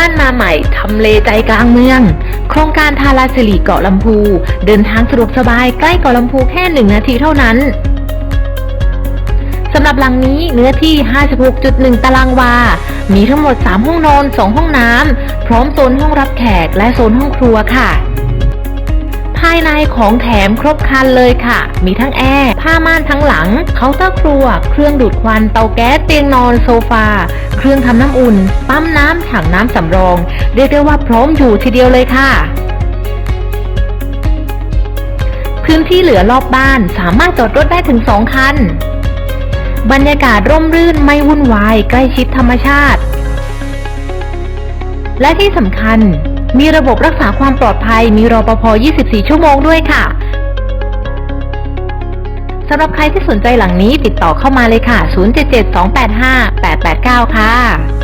บ้านมาใหม่ทำเลใจกลางเมือง โครงการทาราสิริเกาะลำพู เดินทางสะดวกสบายใกล้เกาะลำพูแค่หนึ่งนาทีเท่านั้นสำหรับหลังนี้เนื้อที่ 56.1 ตารางวา มีทั้งหมด 3 ห้องนอน 2 ห้องน้ำ พร้อมโซนห้องรับแขกและโซนห้องครัวค่ะ ภายในของแถมครบครันเลยค่ะ มีทั้งแอร์ ผ้าม่านทั้งหลัง เคาน์เตอร์ครัว เครื่องดูดควัน เตาแก๊ส เตียงนอน โซฟา เครื่องทำน้ำอุ่น ปั๊มน้ำ ถังน้ำสำรอง เรียกได้ว่าพร้อมอยู่ทีเดียวเลยค่ะพื้นที่เหลือรอบบ้านสามารถจอดรถได้ถึง 2 คัน บรรยากาศร่มรื่นไม่วุ่นวาย ใกล้ชิดธรรมชาติ และที่สำคัญ มีระบบรักษาความปลอดภัย มีรอปภ 24 ชั่วโมงด้วยค่ะสำหรับใครที่สนใจหลังนี้ติดต่อเข้ามาเลยค่ะ 077 285 889 ค่ะ